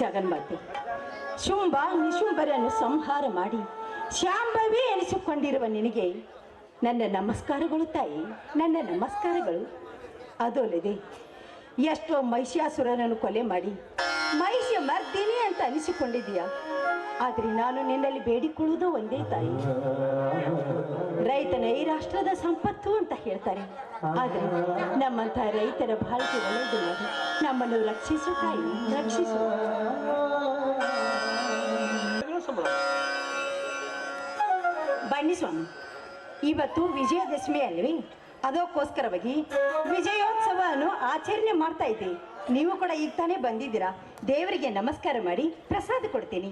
ಜಗನ್ಮಾತೆ. ಶುಂಭ ನಿಶುಂಭರನ್ನು ಸಂಹಾರ ಮಾಡಿ, ಶಾಂಭವೇ ಎನಿಸಿಕೊಂಡಿರುವ ನಿನಗೆ ನನ್ನ ನಮಸ್ಕಾರಗಳು ತಾಯಿ, ನನ್ನ ನಮಸ್ಕಾರಗಳು. ಅದು ಅಲ್ಲದೆ ಎಷ್ಟೋ ಮಹಿಷಾಸುರನನ್ನು ಕೊಲೆ ಮಾಡಿ, ಮಹಿಷ ಮರ್ದಿನಿ ಅಂತ ಅನಿಸಿಕೊಂಡಿದೀಯ ಆದರೆ ನಾನು ನಿನ್ನಲ್ಲಿ ಬೇಡಿಕೊಳ್ಳುವುದು ಒಂದೇ ತಾಯಿ. ರೈತನ ಈ ರಾಷ್ಟ್ರದ ಸಂಪತ್ತು ಅಂತ ಹೇಳ್ತಾರೆ. ಆದ್ರೆ ನಮ್ಮಂತಹ ರೈತರ ಬಾಳಿಕೆ ಒಳ್ಳೆಯದು ನಮ್ಮನ್ನು ರಕ್ಷಿಸು ತಾಯಿ, ರಕ್ಷಿಸು. ಬನ್ನಿ ಸ್ವಾಮಿ. ಇವತ್ತು ವಿಜಯದಶಮಿ ಅಲ್ವೇ? ಅದಕ್ಕೋಸ್ಕರವಾಗಿ ವಿಜಯೋತ್ಸವವನ್ನು ಆಚರಣೆ ಮಾಡ್ತಾ ಇದ್ದೀವಿ ನೀವು ಕೂಡ ಈಗ ತಾನೇ ಬಂದಿದ್ದೀರಾ? ದೇವರಿಗೆ ನಮಸ್ಕಾರ ಮಾಡಿ ಪ್ರಸಾದ ಕೊಡ್ತೀನಿ.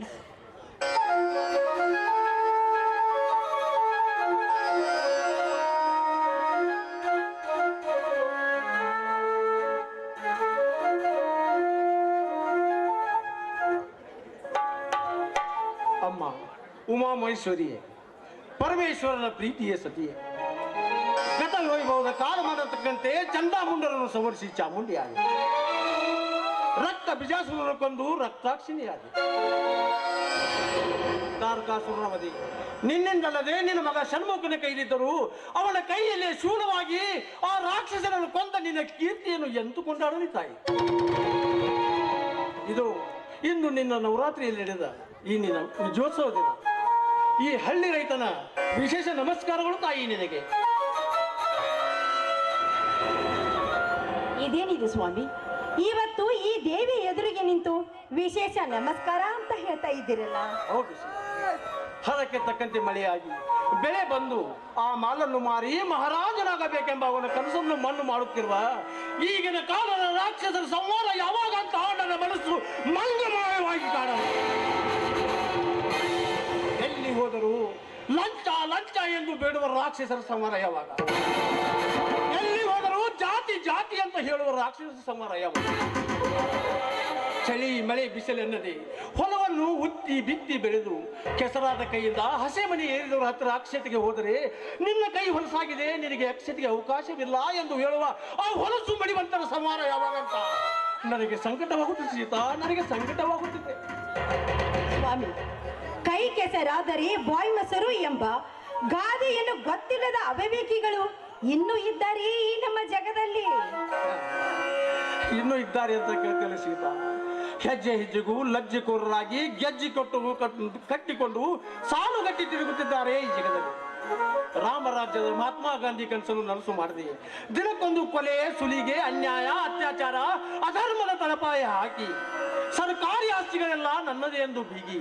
ಅಮ್ಮ ಉಮಾ ಮಹೇಶ್ವರಿಯೇ ಪರಮೇಶ್ವರನ ಪ್ರೀತಿಯ ಸತಿಯೇ ಗತ ವೈಭವದ ಕಾಲ ಮಾಡತಕ್ಕಂತೆ ಚಂಡಾಮುಂಡರನ್ನು ಸಂವರಿಸಿ ಚಾಮುಂಡಿಯಾಗಿ ರಕ್ತ ಬಿಜಾಸುರಕ್ಕೊಂದು ಕೊಂದು ರಕ್ತಾಕ್ಷಿಣಿಯಾಗಿ ತಾರಕಾಸುರನ ಮದಿ ನಿನ್ನಿಂದಲ್ಲದೆ ನಿನ್ನ ಮಗ ಷಣ್ಮುಖನ ಕೈಲಿದ್ದರು ಅವಳ ಕೈಯಲ್ಲಿ ಶೂಲವಾಗಿ ಆ ರಾಕ್ಷಸನನ್ನು ಕೊಂದ ನಿನ್ನ ಕೀರ್ತಿಯನ್ನು ಎಂತು ಕೊಂಡಾಡಲಿ ತಾಯಿ? ಇದು ಇಂದು ನಿನ್ನ ನವರಾತ್ರಿಯಲ್ಲಿ ನಡೆದ ಈ ನಿನ್ನ ವಿಜಯೋತ್ಸವ ದಿನ. ಈ ಹಳ್ಳಿ ರೈತನ ವಿಶೇಷ ನಮಸ್ಕಾರಗಳು ತಾಯಿ ನಿನಗೆ. ಇದೇನಿದೆ ಸ್ವಾಮಿ? ಇವತ್ತು ದೇವಿ ಎದುರಿಗೆ ನಿಂತು ವಿಶೇಷ ನಮಸ್ಕಾರ ಅಂತ ಹೇಳ್ತಾ ಇದ್ದೀರಲ್ಲ? ಹೌದು ತಕ್ಕಂತೆ ಮಳೆಯಾಗಿ ಬೆಳೆ ಬಂದು ಆ ಮಾಲನ್ನು ಮಾರಿ ಮಹಾರಾಜನಾಗಬೇಕೆಂಬ ಅವನ ಕನಸನ್ನು ಮಣ್ಣು ಮಾಡುತ್ತಿರುವ ಈಗಿನ ಕಾಲದ ರಾಕ್ಷಸರ ಸಂಹಾರ ಯಾವಾಗ ಅಂತ ನನ್ನ ಮನಸ್ಸು ಮಂಗಮಯವಾಗಿ ಕಾಣ ಎಲ್ಲಿ ಹೋದರು ಲಂಚ ಲಂಚ ಎಂದು ಬೇಡುವ ರಾಕ್ಷಸರ ಸಂಹಾರ ಯಾವಾಗ? ಎಲ್ಲಿ ಹೋದರು ಜಾತಿ ಜಾತಿ ಅಂತ ಹೇಳುವ ರಾಕ್ಷಸರ ಸಂಹಾರ ಯಾವಾಗ? ಚಳಿ, ಮಳೆ ಬಿಸಿಲೆನ್ನದೆ ಹೊಲವನ್ನು ಉತ್ತಿ ಬಿತ್ತಿ ಬೆಳೆದು ಕೆಸರಾದ ಕೈಯಿಂದ ಹಸೆ ಮನೆ ಏರಿದವರ ಹತ್ತಿರ ಅಕ್ಷತೆಗೆ ಹೋದರೆ ನಿನ್ನ ಕೈ ಹೊಲಸಾಗಿದೆ, ನಿನಗೆ ಅಕ್ಷತೆಗೆ ಅವಕಾಶವಿಲ್ಲ ಎಂದು ಹೇಳುವ ಆ ಹೊಲಸು ಮಡಿವಂತರ ಸಂಹಾರ ಯಾವಾಗಂತ ನನಗೆ ಸಂಕಟವಾಗುತ್ತದೆ ಸೀತಾ, ನನಗೆ ಸಂಕಟವಾಗುತ್ತಿದೆ. ಸ್ವಾಮಿ, ಕೈ ಕೆಸರಾದರೆ ಬಾಯ್ ಮೊಸರು ಎಂಬ ಗಾದೆಯನ್ನು ಗೊತ್ತಿಲ್ಲದ ಅವಿವೇಕಿಗಳು ಇನ್ನೂ ಇದ್ದಾರೆ ಈ ನಮ್ಮ ಜಗದಲ್ಲಿ? ಇನ್ನೂ ಇದ್ದಾರೆ ಅಂತ ಕೇಳ್ತೇನೆ ಸೀತಾ. ಹೆಜ್ಜೆ ಹೆಜ್ಜೆಗೂ ಲಜ್ಜೆಕೋರರಾಗಿ ಗೆಜ್ಜೆ ಕೊಟ್ಟು ಕಟ್ಟಿಕೊಂಡು ಸಾಲುಗಟ್ಟಿ ತಿರುಗುತ್ತಿದ್ದಾರೆ ಈ ಜಗದಲ್ಲಿ. ರಾಮರಾಜ್ಯದ ಮಹಾತ್ಮ ಗಾಂಧಿ ಕನಸನ್ನು ನನಸು ಮಾಡಿದೆ. ದಿನಕ್ಕೊಂದು ಕೊಲೆ, ಸುಲಿಗೆ, ಅನ್ಯಾಯ, ಅತ್ಯಾಚಾರ, ಅಧರ್ಮದ ತಳಪಾಯ ಹಾಕಿ ಸರ್ಕಾರಿ ಆಸ್ತಿಗಳೆಲ್ಲ ನನ್ನದೇ ಎಂದು ಬೀಗಿ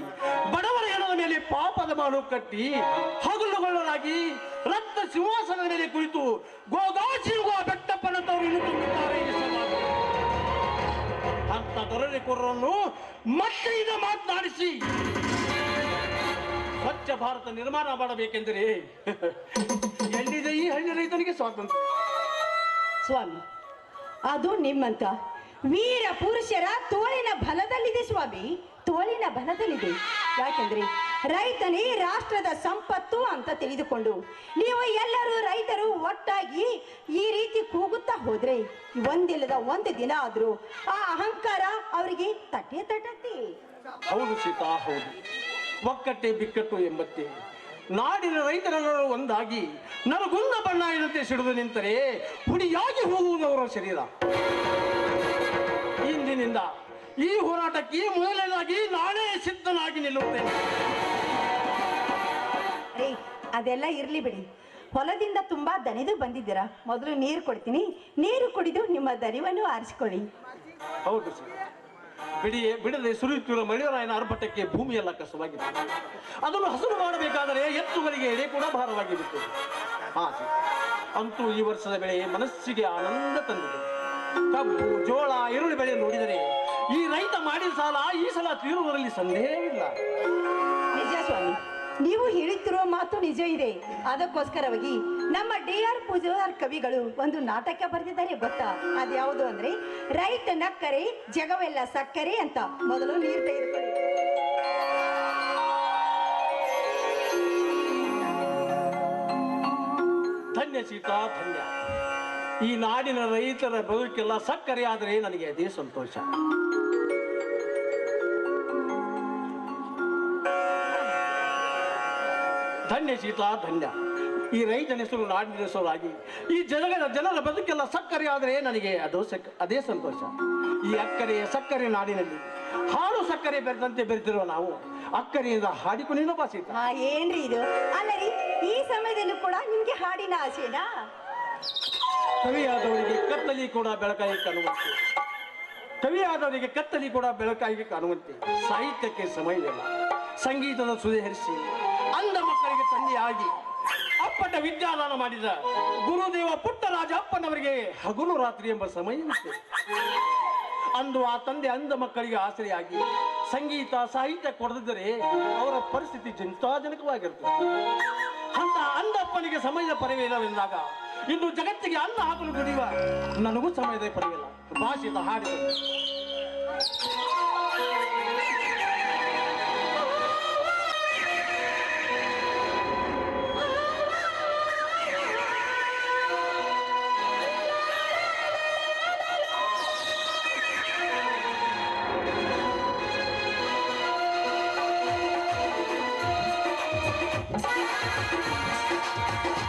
ಬಡವರ ಹೆಣದ ಮೇಲೆ ಪಾಪದ ಮಾಡು ಕಟ್ಟಿ ಹಗಲುಗೊಳ್ಳಲಾಗಿ ರಕ್ತ ಸಿಂಹಾಸನದ ಮೇಲೆ ಕುಳಿತು ಗೋ ಬೆಟ್ಟಪ್ಪನಂತವರು ಇನ್ನು ತುಂಬಿದ್ದಾರೆ ಸಮಾಜ ಮತ್ತೆ ಮಕ್ಕಳಿಂದ ಮಾತನಾಡಿಸಿ. ಸ್ವಚ್ಛ ಭಾರತ ನಿರ್ಮಾಣ ಮಾಡಬೇಕೆಂದರೆ ಎಲ್ಲಿದೆ ಈ ಹಳ್ಳಿ ರೈತನಿಗೆ ಸ್ವಾತಂತ್ರ್ಯ? ಸ್ವಾಮಿ, ಅದು ನಿಮ್ಮಂತ ವೀರ ಪುರುಷರ ತೋಳಿನ ಬಲದಲ್ಲಿದೆ ಸ್ವಾಮಿ. ತೋಳಿನ ಬಲದಲ್ಲಿದೆ. ಯಾಕೆಂದ್ರೆ ರೈತನೇ ರಾಷ್ಟ್ರದ ಸಂಪತ್ತು ಅಂತ ತಿಳಿದುಕೊಂಡು, ನೀವು ಎಲ್ಲರೂ ರೈತರು ಒಟ್ಟಾಗಿ ಈ ರೀತಿ ಕೂಗುತ್ತಾ ಹೋದ್ರೆ, ಒಂದಿಲ್ಲದ ಒಂದು ದಿನ ಆದ್ರೂ ಆ ಅಹಂಕಾರ ಅವರಿಗೆ ತಟ್ಟೆ ತಟ್ಟತ್ತೆ. ಹೌದು ಸೀತಾ, ಹೌದು. ಒಕ್ಕಟ್ಟೆ ಬಿಕ್ಕಟ್ಟು ಎಂಬತ್ತೆ. ನಾಡಿನ ರೈತರ ಒಂದಾಗಿ, ನರಗುಂದ ಬಣ್ಣ ಇರುತ್ತೆ ಸಿಡಿದು ನಿಂತರೆ, ಹುಡಿಯಾಗಿ ಹೋಗುವುದವರ ಶರೀರ. ಇಂದಿನಿಂದ ಈ ಹೋರಾಟಕ್ಕೆ ಮೊದಲನೇದಾಗಿ ನಾನೇ ಸಿದ್ಧನಾಗಿ ನಿಲ್ಲುತ್ತೇನೆ. ಅದೆಲ್ಲ ಇರ್ಲಿ ಬಿಡಿ. ಹೊಲದಿಂದ ತುಂಬಾ ದನಿದು ಬಂದಿದ್ದೀರಾ? ಮೊದಲು ನೀರು ಕೊಡ್ತೀನಿ. ನೀರು ಕುಡಿದು ನಿಮ್ಮ ದರಿವನ್ನು ಆರಿಸಿಕೊಳ್ಳಿ. ಹೌದು ಸರ್. ಬಿಡಿ ಬಿಡದೆ ಸುರಿಯುತ್ತಿರುವ ಮಳೆಯರಾಯನ ಆರ್ಭಟಕ್ಕೆ ಭೂಮಿಯೆಲ್ಲ ಕಸವಾಗಿತ್ತು. ಅದನ್ನು ಹಸಿರು ಮಾಡಬೇಕಾದರೆ ಎತ್ತುಗಳಿಗೆ ಎಡೆ ಕೂಡ ಭಾರವಾಗಿ ಬಿಟ್ಟಿದೆ ಹಾ ಸರ್. ಅಂತೂ ಈ ವರ್ಷದ ಬೆಳೆ ಮನಸ್ಸಿಗೆ ಆನಂದ ತಂದಿದೆ. ಕಬ್ಬು ಜೋಳ ಈರುಳ್ಳಿ ಬೆಳೆ ನೋಡಿದರೆ ಈ ರೈತ ಮಾಡಿದ ಸಾಲ ಈ ಸಲ ತೀರುವುದರಲ್ಲಿ ಸಂದೇಹವಿಲ್ಲ. ನಿಜ ಸ್ವಾಮಿ. ನೀವು ಹೇಳುತ್ತಿರುವ ಮಾತು ನಿಜ ಇದೆ. ಅದಕ್ಕೋಸ್ಕರವಾಗಿ ನಮ್ಮ ಡಿ ಆರ್ ಪೂಜಾರ್ ಕವಿಗಳು ಒಂದು ನಾಟಕ ಬರೆದಿದ್ದಾರೆ ಗೊತ್ತಾ? ಅದ್ಯಾವುದು ಅಂದ್ರೆ, ರೈತ ನಕ್ಕರೆ, ಜಗವೆಲ್ಲ ಸಕ್ಕರೆ ಅಂತ. ಮೊದಲು ನೀರು ತೆಗೆದುಕೊಳ್ಳಿ. ಧನ್ಯ ಸೀತಾ, ಧನ್ಯ. ಈ ನಾಡಿನ ರೈತರ ಬದುಕೆಲ್ಲ ಸಕ್ಕರೆ ಆದರೆ ನನಗೆ ಅದೇ ಸಂತೋಷ. ಧನ್ಯ ಶೀತಲಾ ಧನ್ಯ. ಈ ರೈತನ ಹೆಸರು ನಾಡಿನ ಹೆಸರಾಗಿ ಈ ಜನಗಳ ಜನರ ಬದುಕೆಲ್ಲ ಸಕ್ಕರೆ ಆದರೆ ನನಗೆ ಅದು ಸಕ್ ಅದೇ ಸಂತೋಷ. ಈ ಅಕ್ಕರೆಯ ಸಕ್ಕರೆ ನಾಡಿನಲ್ಲಿ ಹಾಲು ಸಕ್ಕರೆ ಬೆರೆದಂತೆ ಬೆರೆದಿರುವ ನಾವು ಅಕ್ಕರೆಯಿಂದ ಹಾಡಿಕು ಸೀತಾ. ಹಾ ಏನ್ರಿ ಇದು? ಅಲ್ಲ ರೀ ಈ ಸಮಯದಲ್ಲಿ ಕೂಡ ನಿಮ್ಗೆ ಹಾಡಿನ ಆಸೆನಾ? ಕವಿಯಾದವರಿಗೆ ಕತ್ತಲಿ ಕೂಡ ಬೆಳಕಾಗಿ ಕಾಣುವಂತೆ. ಕವಿಯಾದವರಿಗೆ ಕತ್ತಲಿ ಕೂಡ ಬೆಳಕಾಗಿ ಕಾಣುವಂತೆ. ಸಾಹಿತ್ಯಕ್ಕೆ ಸಮಯವಿಲ್ಲ. ಸಂಗೀತದ ಸುದೆ ಹರಿಸಿ ಅಪ್ಪನ ವಿದ್ಯಾದಾನ ಮಾಡಿದ ಗುರುದೇವ ಪುಟ್ಟರಾಜ ಅಪ್ಪನವರಿಗೆ ಹಗಲು ರಾತ್ರಿ ಎಂಬ ಸಮಯ ಅಂದು ಆ ತಂದೆ ಅಂಧ ಮಕ್ಕಳಿಗೆ ಆಸರೆಯಾಗಿ ಸಂಗೀತ, ಸಾಹಿತ್ಯ ಕೊಡದಿದ್ದರೆ ಅವರ ಪರಿಸ್ಥಿತಿ ಚಿಂತಾಜನಕವಾಗಿರ್ತದೆ ಅಂತ ಅಂದಪ್ಪನಿಗೆ ಸಮಯದ ಪರಿವಿಲ್ಲವೆಂದಾಗ ಇಂದು ಜಗತ್ತಿಗೆ ಅನ್ನ ಹಾಕಲು ಕುಡಿಯುವ ನನಗೂ ಸಮಯದ ಪರವಿಲ್ಲ ಭಾಷಿತ ಹಾಡಿದರು. フフフフ。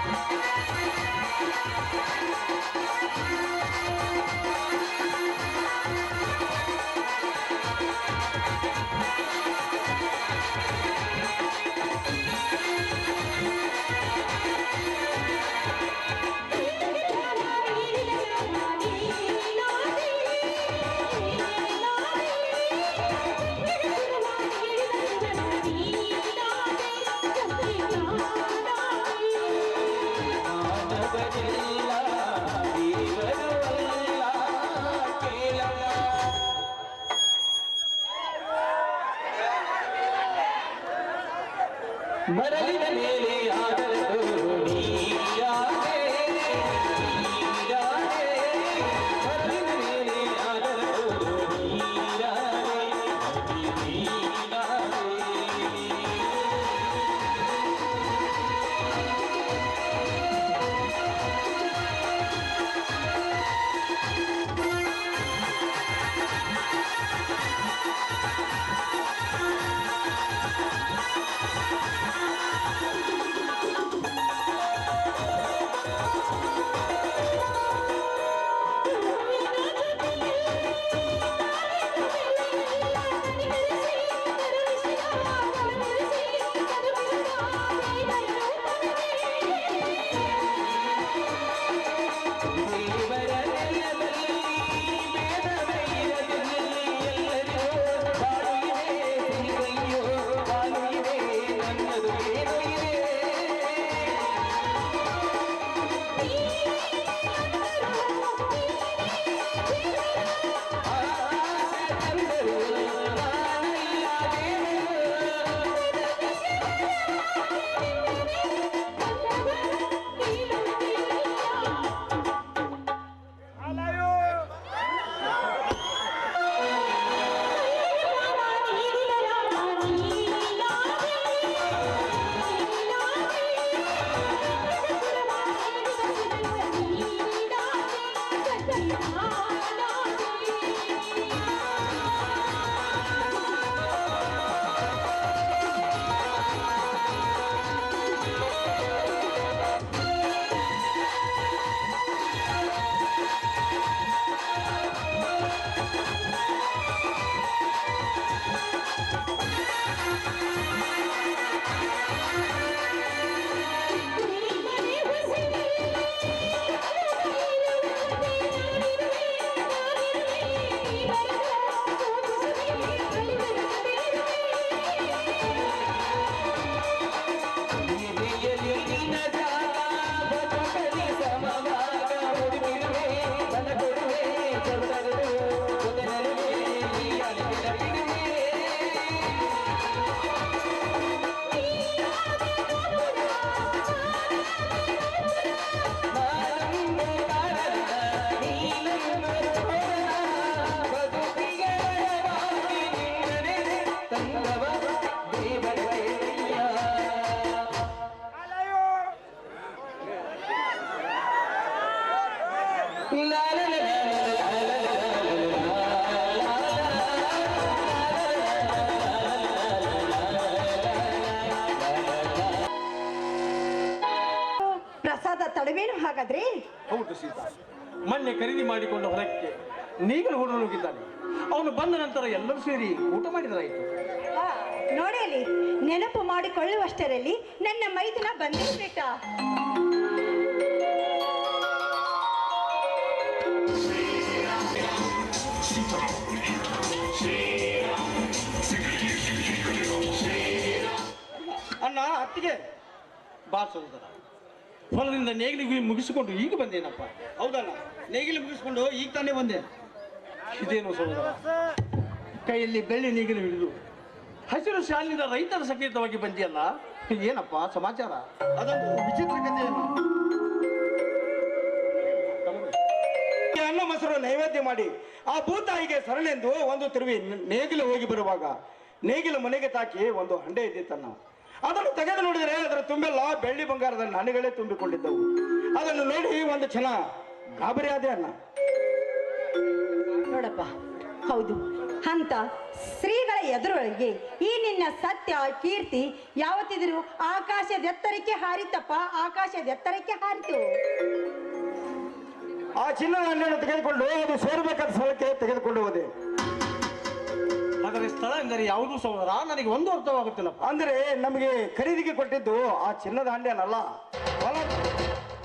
રે આગળ દોરી ಹಾಗಾದ್ರೆ? ಹೌದು ಸೀತಾ. ಮೊನ್ನೆ ಖರೀದಿ ಮಾಡಿಕೊಂಡ ಹೊರಕ್ಕೆ ನೀಗಲು ಹುಡುಗರು ಹೋಗಿದ್ದಾನೆ ಅವನು ಬಂದ ನಂತರ ಎಲ್ಲರೂ ಸೇರಿ ಊಟ ಮಾಡಿದ್ರಾಯ್ತು. ನೋಡಿ ಅಲ್ಲಿ ನೆನಪು ಮಾಡಿಕೊಳ್ಳುವಷ್ಟರಲ್ಲಿ ನನ್ನ ಮೈದಿನ ಬಂದೇ ಬಿಟ್ಟ ಅಣ್ಣ ಅತ್ತಿಗೆ. ಬಾ ಸಹೋದರ. ಹೊಲದಿಂದ ನೇಗಿಲಿ ಮುಗಿಸಿಕೊಂಡು ಈಗ ಬಂದೇನಪ್ಪ? ಹೌದಲ್ಲ? ನೇಗಿಲು ಮುಗಿಸ್ಕೊಂಡು ಈಗ ತಾನೇ ಬಂದೆ. ಇದೇನು ಸಹೋದರ ಕೈಯಲ್ಲಿ ಬೆಳ್ಳಿ ನೇಗಿಲು ಹಿಡಿದು. ಹಸಿರು ಶಾಲಿನಿಂದ ರೈತರ ಸಕೇತವಾಗಿ ಬಂದಿಯಲ್ಲ? ಏನಪ್ಪ ಸಮಾಚಾರ? ಅದೊಂದು ವಿಚಿತ್ರ ಕಥೆಯನ್ನು ಈ ಅನ್ನ ಮೊಸರು ನೈವೇದ್ಯ ಮಾಡಿ ಆ ಭೂತಾಯಿಗೆ ಸರಳೆಂದು ಒಂದು ತಿರುವಿ ನೇಗಿಲು ಹೋಗಿ ಬರುವಾಗ ನೇಗಿಲು ಮನೆಗೆ ತಾಕಿ ಒಂದು ಹಂಡೆ ಇದ್ದಿತ್ತನ್ನ ಅದನ್ನು ತೆಗೆದು ನೋಡಿದರೆ ಅದರ ತುಂಬೆಲ್ಲ ಬೆಳ್ಳಿ ಬಂಗಾರದ ನಾಣ್ಯಗಳೇ ತುಂಬಿಕೊಂಡಿದ್ದವು. ಅದನ್ನು ನೋಡಿ ಒಂದು ಕ್ಷಣ ಗಾಬರಿ ಆದೆ ಅನ್ನ ನೋಡಪ್ಪ ಹೌದು. ಅಂತ ಶ್ರೀಗಳ ಎದುರೊಳಗೆ ಈ ನಿನ್ನ ಸತ್ಯ ಕೀರ್ತಿ ಯಾವತ್ತಿದ್ರು ಆಕಾಶದ ಎತ್ತರಕ್ಕೆ ಹಾರಿತಪ್ಪ ಆಕಾಶದ ಎತ್ತರಕ್ಕೆ ಹಾರಿತು. ಆ ಚಿನ್ನ ತೆಗೆದುಕೊಂಡು ಅದು ಸೇರಬೇಕಾದ ಸ್ಥಳಕ್ಕೆ ತೆಗೆದುಕೊಂಡು ಹೋದೆ. ಹಾಗಾದ್ರೆ ಸ್ಥಳ ಎಂದರೆ ಯಾವುದು ಸಹೋದರ ನನಗೆ ಒಂದು ಅರ್ಥವಾಗುತ್ತಿಲ್ಲಪ್ಪ. ಅಂದ್ರೆ ನಮಗೆ ಖರೀದಿಗೆ ಕೊಟ್ಟಿದ್ದು ಆ ಚಿನ್ನದ ಹಂಡೆನಲ್ಲ ಹೊಲ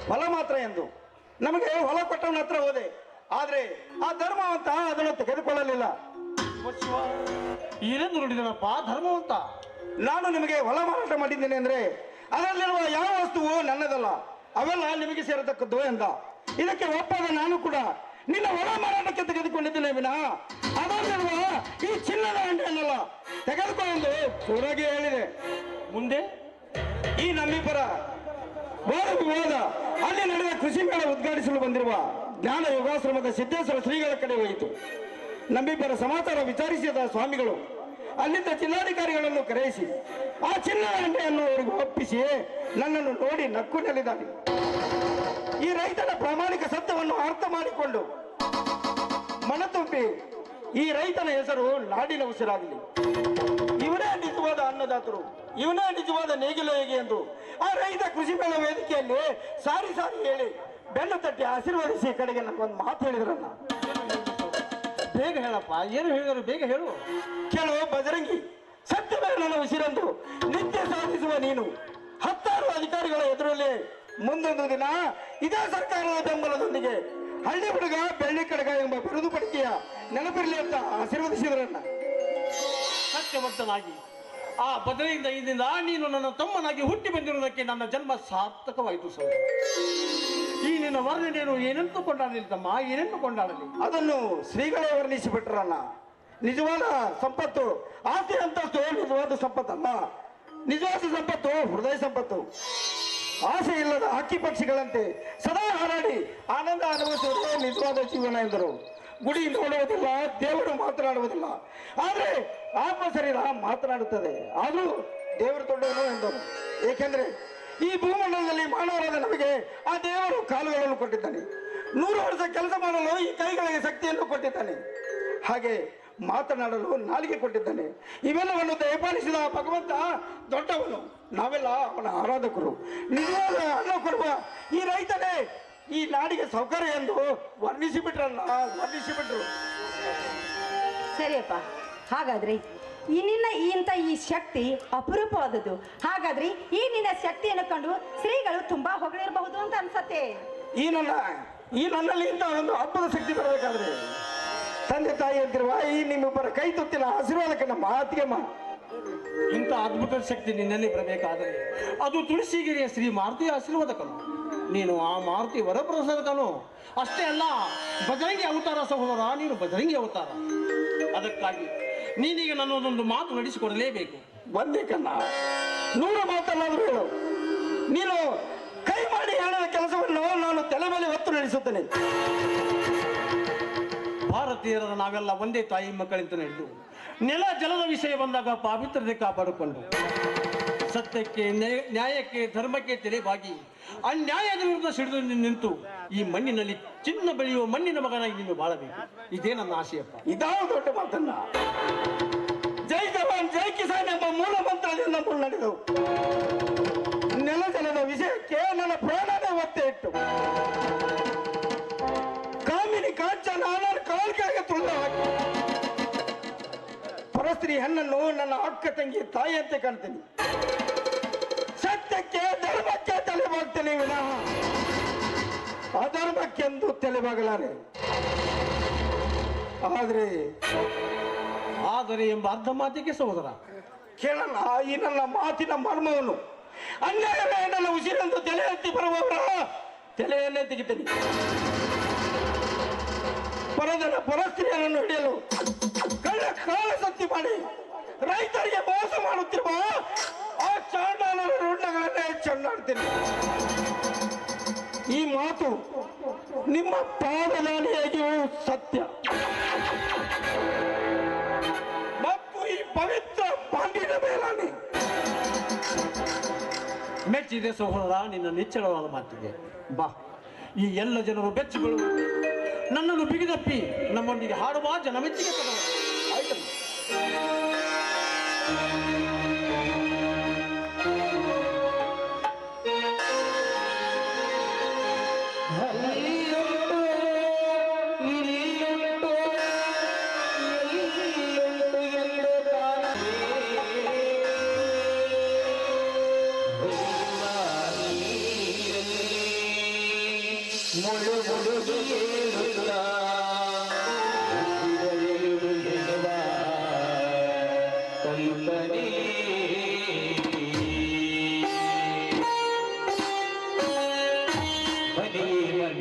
ಹೊಲ ಮಾತ್ರ ಎಂದು. ನಮಗೆ ಹೊಲ ಕೊಟ್ಟವನ ಹತ್ರ ಹೋದೆ. ಆದ್ರೆ ಆ ಧರ್ಮವಂತ ಅದನ್ನು ತೆಗೆದುಕೊಳ್ಳಲಿಲ್ಲ. ಶಿವ, ಏನೆಂದು ನೋಡಿದನಪ್ಪ ಧರ್ಮವಂತ ನಾನು ನಿಮಗೆ ಹೊಲ ಮಾರಾಟ ಮಾಡಿದ್ದೇನೆ ಅಂದ್ರೆ ಅದರಲ್ಲಿರುವ ಯಾವ ವಸ್ತುವು ನನ್ನದಲ್ಲ. ಅವೆಲ್ಲ ನಿಮಗೆ ಸೇರತಕ್ಕದ್ದು ಎಂದ. ಇದಕ್ಕೆ ಒಪ್ಪದ ನಾನು ಕೂಡ ನಿನ್ನ ಒಳ ಮಾರಾಟಕ್ಕೆ ತೆಗೆದುಕೊಂಡಿದ್ದೇನೆ ವಿನಃ. ಅದರಲ್ಲಿರುವ ಈ ಚಿನ್ನದ ಹಂಡೆಯನ್ನಲ್ಲ ತೆಗೆದುಕೊಂಡು ಹೊರಗೆ ಹೇಳಿದೆ. ಮುಂದೆ ಈ ನಮ್ಮಿಬ್ಬರ ವಾದ ಅಲ್ಲಿ ನಡೆದ ಕೃಷಿ ಮೇಳ ಉದ್ಘಾಟಿಸಲು ಬಂದಿರುವ ಜ್ಞಾನ ಯೋಗಾಶ್ರಮದ ಸಿದ್ದೇಶ್ವರ ಶ್ರೀಗಳ ಕಡೆ ಹೋಯಿತು. ನಮ್ಮಿಬ್ಬರ ಸಮಾಚಾರ ವಿಚಾರಿಸಿದ ಸ್ವಾಮಿಗಳು ಅಲ್ಲಿದ್ದ ಜಿಲ್ಲಾಧಿಕಾರಿಗಳನ್ನು ಕರೆಯಿಸಿ, ಆ ಚಿನ್ನದ ಅಂಟೆಯನ್ನು ಅವರಿಗೆ ಒಪ್ಪಿಸಿ ನನ್ನನ್ನು ನೋಡಿ ನಕ್ಕು ನೆಲಿದಾನೆ. ಈ ರೈತನ ಪ್ರಾಮಾಣಿಕ ಸತ್ಯವನ್ನು ಅರ್ಥ ಮಾಡಿಕೊಂಡು ಮನತುಂಬಿ ಈ ರೈತನ ಹೆಸರು ನಾಡಿನ ಉಸಿರಾಗಲಿ. ಇವನೇ ನಿಜವಾದ ಅನ್ನದಾತರು, ಇವನೇ ನಿಜವಾದ ನೇಗಿಲು ಹೇಗೆ ಎಂದು ಆ ರೈತ ಕೃಷಿ ಮೇಳ ವೇದಿಕೆಯಲ್ಲಿ ಸಾರಿ ಸಾರಿ ಹೇಳಿ ಬೆನ್ನು ತಟ್ಟಿ ಆಶೀರ್ವದಿಸಿ ಕಡೆಗೆ ನನಗೊಂದು ಮಾತು ಹೇಳಿದ್ರಲ್ಲ. ಬೇಗ ಹೇಳಪ್ಪ, ಏನು ಹೇಳಿದರು ಬೇಗ ಹೇಳು. ಕೆಲವು ಬಜರಂಗಿ ಸತ್ಯವೇ ನನ್ನ ಉಸಿರಂದು ನಿತ್ಯ ಸಾಧಿಸುವ ನೀನು. ಹತ್ತಾರು ಅಧಿಕಾರಿಗಳ ಎದುರಲ್ಲಿ ಮುಂದೊಂದು ದಿನ ಇದೇ ಸರ್ಕಾರದ ಬೆಂಬಲದೊಂದಿಗೆ ಹಳ್ಳಿ ಹುಡುಗ ಬೆಳ್ಳಿ ಕಡಗ ಎಂಬ ಬಿರುದು ಪಡಿಕೆಯ ನೆನಪಿರಲಿ ಅಂತ ಆಶೀರ್ವದಿಸಿದ್ರನ್ನ ಸತ್ಯವಂತನಾಗಿ ಆ ಬದಲಿಯಿಂದ ಇದರಿಂದ ನೀನು ನನ್ನ ತಮ್ಮನಾಗಿ ಹುಟ್ಟಿ ಬಂದಿರುವುದಕ್ಕೆ ನನ್ನ ಜನ್ಮ ಸಾರ್ಥಕವಾಯಿತು ಸರ್ ಈ ನಿನ್ನ ವರ್ಣನೆಯನ್ನು ಏನೆಂದು ಕೊಂಡಾಡಲಿ ತಮ್ಮ ಏನೆಂದು ಕೊಂಡಾಡಲಿ? ಅದನ್ನು ಶ್ರೀಗಳೇ ವರ್ಣಿಸಿಬಿಟ್ರನ್ನ ನಿಜವಾದ ಸಂಪತ್ತು ಆಸ್ತಿ ಅಂತಸ್ತು ನಿಜವಾದ ಸಂಪತ್ತಲ್ಲ. ನಿಜವಾದ ಸಂಪತ್ತು ಹೃದಯ ಸಂಪತ್ತು. ಆಸೆ ಇಲ್ಲದ ಹಕ್ಕಿ ಪಕ್ಷಿಗಳಂತೆ ಸದಾ ಹಾರಾಡಿ ಆನಂದ ಅನುಭವಿಸುವುದೇ ನಿಜವಾದ ಜೀವನ ಎಂದರು. ಗುಡಿ ನೋಡುವುದಿಲ್ಲ, ದೇವರು ಮಾತನಾಡುವುದಿಲ್ಲ. ಆದರೆ ಆತ್ಮ ಶರೀರ ಮಾತನಾಡುತ್ತದೆ. ಆದರೂ ದೇವರು ದೊಡ್ಡವನು ಎಂದರು. ಏಕೆಂದರೆ ಈ ಭೂಮಂಡಲದಲ್ಲಿ ಮಾನವರಾದ ನಮಗೆ ಆ ದೇವರು ಕಾಲುಗಳನ್ನು ಕೊಟ್ಟಿದ್ದಾನೆ. ನೂರು ವರ್ಷ ಕೆಲಸ ಮಾಡಲು ಈ ಕೈಗಳಿಗೆ ಶಕ್ತಿಯನ್ನು ಕೊಟ್ಟಿದ್ದಾನೆ. ಹಾಗೆ ಮಾತನಾಡಲು ನಾಲಿಗೆ ಕೊಟ್ಟಿದ್ದಾನೆ. ಇವೆಲ್ಲವನ್ನು ದಯಪಾಲಿಸಿದ ಭಗವಂತ ದೊಡ್ಡವನು. ನಾವೆಲ್ಲ ಅವನ ಆರಾಧಕರು. ನಿಜವಾದ ಅನ್ನ ಕೊಡುವ ಈ ರೈತನೇ. ಈ ನಾಡಿಗೆ ಸೌಕರ್ಯ ಎಂದು ವರ್ಣಿಸಿಬಿಟ್ರಲ್ಲ ವರ್ಣಿಸಿಬಿಟ್ರು. ಸರಿಯಪ್ಪ ಹಾಗಾದ್ರೆ ಈ ನಿನ್ನ ಇಂಥ ಈ ಶಕ್ತಿ ಅಪರೂಪವಾದದ್ದು. ಹಾಗಾದ್ರೆ ಈ ನಿನ್ನ ಶಕ್ತಿಯನ್ನು ಕಂಡು ಶ್ರೀಗಳು ತುಂಬಾ ಹೊಗಳಿರಬಹುದು ಅಂತ ಅನ್ಸತ್ತೆ. ಈ ನನ್ನ ಈ ನನ್ನಲ್ಲಿ ಇಂಥ ಒಂದು ಹಬ್ಬದ ಶಕ್ತಿ ಬರಬೇಕಾದ್ರೆ. ತಂದೆ ತಾಯಿ ಅಂತಿರುವ ಈ ನಿಮ್ಮಿಬ್ಬರ ಕೈ ತುತ್ತಿನ ಆಶೀರ್ವಾದಕ್ಕೆ ನಮ್ಮ ಆತಿಗೆ ಮಾ ಇಂಥ ಅದ್ಭುತ ಶಕ್ತಿ ನಿನ್ನಲ್ಲಿ ಬರಬೇಕಾದರೆ ಅದು ತುಳಸಿಗಿರಿಯ ಶ್ರೀ ಮಾರುತಿ ಆಶೀರ್ವಾದಕನು. ನೀನು ಆ ಮಾರುತಿ ವರಪ್ರಸಾದಕನು. ಅಷ್ಟೇ ಅಲ್ಲ ಬಜರಂಗಿ ಅವತಾರ ಸಹೋದರ, ನೀನು ಬಜರಂಗಿ ಅವತಾರ. ಅದಕ್ಕಾಗಿ ನೀನೀಗ ನನ್ನೊಂದೊಂದು ಮಾತು ನಡೆಸಿಕೊಡಲೇಬೇಕು. ಒಂದೇ ಕನ್ನ. ನೂರ ಹೇಳು. ನೀನು ಕೈ ಮಾಡಿ ಹೇಳಿದ ಕೆಲಸವನ್ನು ನಾನು ತಲೆ ಮೇಲೆ ಹೊತ್ತು ನಡೆಸುತ್ತೇನೆ. ಭಾರತೀಯರ ನಾವೆಲ್ಲ ಒಂದೇ ತಾಯಿ ಮಕ್ಕಳಿಂದ ನಡೆದು ನೆಲ ಜಲದ ವಿಷಯ ಬಂದಾಗ ಪಾವಿತ್ರತೆ ಕಾಪಾಡಿಕೊಂಡು ಸತ್ಯಕ್ಕೆ ನ್ಯಾಯ- ನ್ಯಾಯಕ್ಕೆ ಧರ್ಮಕ್ಕೆ ತೆರೆಬಾಗಿ ಅನ್ಯಾಯದ ವಿರುದ್ಧ ಸಿಡಿದು ನಿಂತು ಈ ಮಣ್ಣಿನಲ್ಲಿ ಚಿನ್ನ ಬೆಳೆಯುವ ಮಣ್ಣಿನ ಮಗನಾಗಿ ನೀನು ಬಾಳಬೇಕು. ಇದೇ ನನ್ನ ಆಶಯಪ್ಪ ಇದಾವ ದೊಡ್ಡ ಮಾತನ್ನ. ಜೈ ಜವಾನ್, ಜೈ ಕಿಸಾನ್ ಎಂಬ ಮೂಲ ಮಂತ್ರದಿಂದ ಮುನ್ನಡೆದವು ನೆಲ ಜಲದ ವಿಷಯಕ್ಕೆ ನನ್ನ ಪ್ರಾಣನೇ ಒತ್ತೆ ಇಟ್ಟು ಮಕ್ಕಳಿಗೆ ತುಳಿದು ಹಾಕಿ. ಪರಸ್ತ್ರೀ ಹೆಣ್ಣನ್ನು ನನ್ನ ಅಕ್ಕ ತಂಗಿ ತಾಯಿ ಅಂತ ಕಾಣ್ತೀನಿ. ಸತ್ಯಕ್ಕೆ ಧರ್ಮಕ್ಕೆ ತಲೆಬಾಗ್ತೇನೆ ವಿನಃ. ಅಧರ್ಮಕ್ಕೆಂದು ತಲೆಬಾಗಲಾರೆ ಆದ್ರೆ, ಆದರೆ ಎಂಬ ಅರ್ಧ ಮಾತಿಗೆ ಸಹೋದರ, ಕೇಳಲ್ಲ, ಈ ನನ್ನ ಮಾತಿನ ಮರ್ಮವನ್ನು. ಅನ್ಯಾಯವೇ ನನ್ನ ಉಸಿರಂದು ತಲೆ ಹತ್ತಿ ಬರುವವರ, ತಲೆಯನ್ನೇ ತೆಗಿತೀನಿ. ಪರದನ ಪರಸ್ತ್ರೀಯರನ್ನು ಹಿಡಿಯಲು ಕಳ್ಳ ಕಾಲ ಸತ್ತಿ ಮಾಡಿ. ರೈತರಿಗೆ ಮೋಸ ಮಾಡುತ್ತಿರುವ ಆ ಚಾಂಡಾಲರ ರುಂಡಗಳನ್ನೇ ಚೆನ್ನಾಡ್ತೀನಿ. ಈ ಮಾತು ನಿಮ್ಮ ಪಾದದಾನಿಯಾಗಿಯೂ ಸತ್ಯ. ಮತ್ತು ಈ ಪವಿತ್ರ ಪಾಂಡಿನ ಮೇಲಾನಿ. ಮೆಚ್ಚಿದೆ ಸಹೋದರ, ನಿನ್ನ ನಿಚ್ಚಳವಾದ ಮಾತಿಗೆ. ಬಾ, ಈ ಎಲ್ಲ ಜನರು ಬೆಚ್ಚಗಳು. ನನ್ನನ್ನು ಬಿಗಿದಪ್ಪಿ ನಮ್ಮೊಂದಿಗೆ ಹಾಡುವ ಜನಮೆಚ್ಚಿಗೆ. ಆಯ್ತಲ್ಲ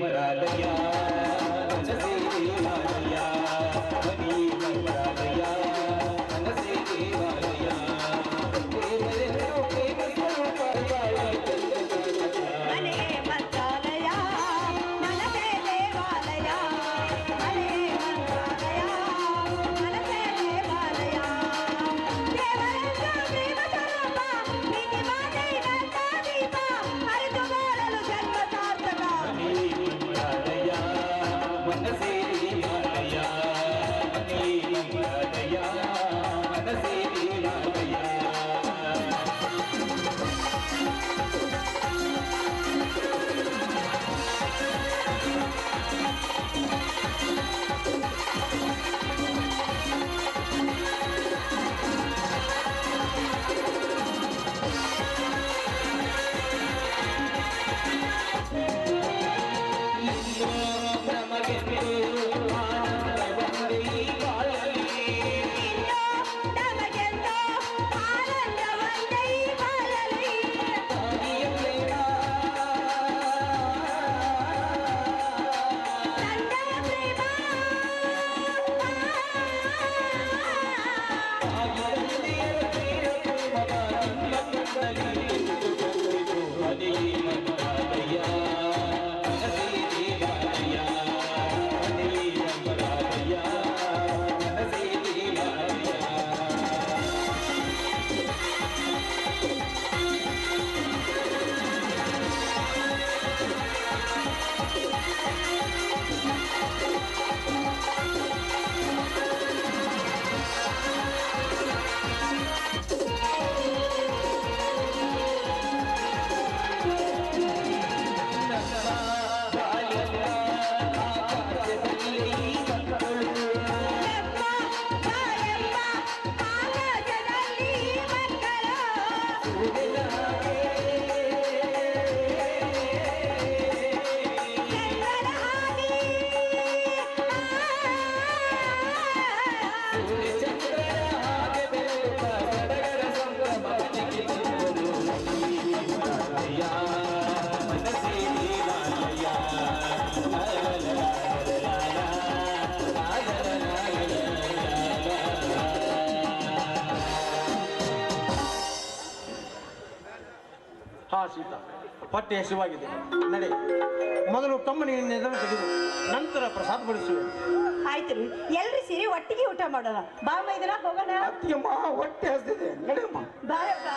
مراد يا ಹೊಟ್ಟೆ ಹಸಿವಾಗಿದೆ ನಡೆ. ಮೊದಲು ತಮ್ಮನಿಗೆ ನೆದನ್ನು ತೆಗೆದು ನಂತರ ಪ್ರಸಾದ ಬಡಿಸುವೆ ಆಯ್ತು ರೀ. ಎಲ್ರು ಸೇರಿ ಒಟ್ಟಿಗೆ ಊಟ ಮಾಡೋಣ. ಬಾ ಮೈದನ ಹೋಗೋಣ. ಅತ್ತಿಗೆಮ್ಮ ಹೊಟ್ಟೆ ಹಸಿದಿದೆ. ನಡೆಯಮ್ಮ ಬಾರಪ್ಪ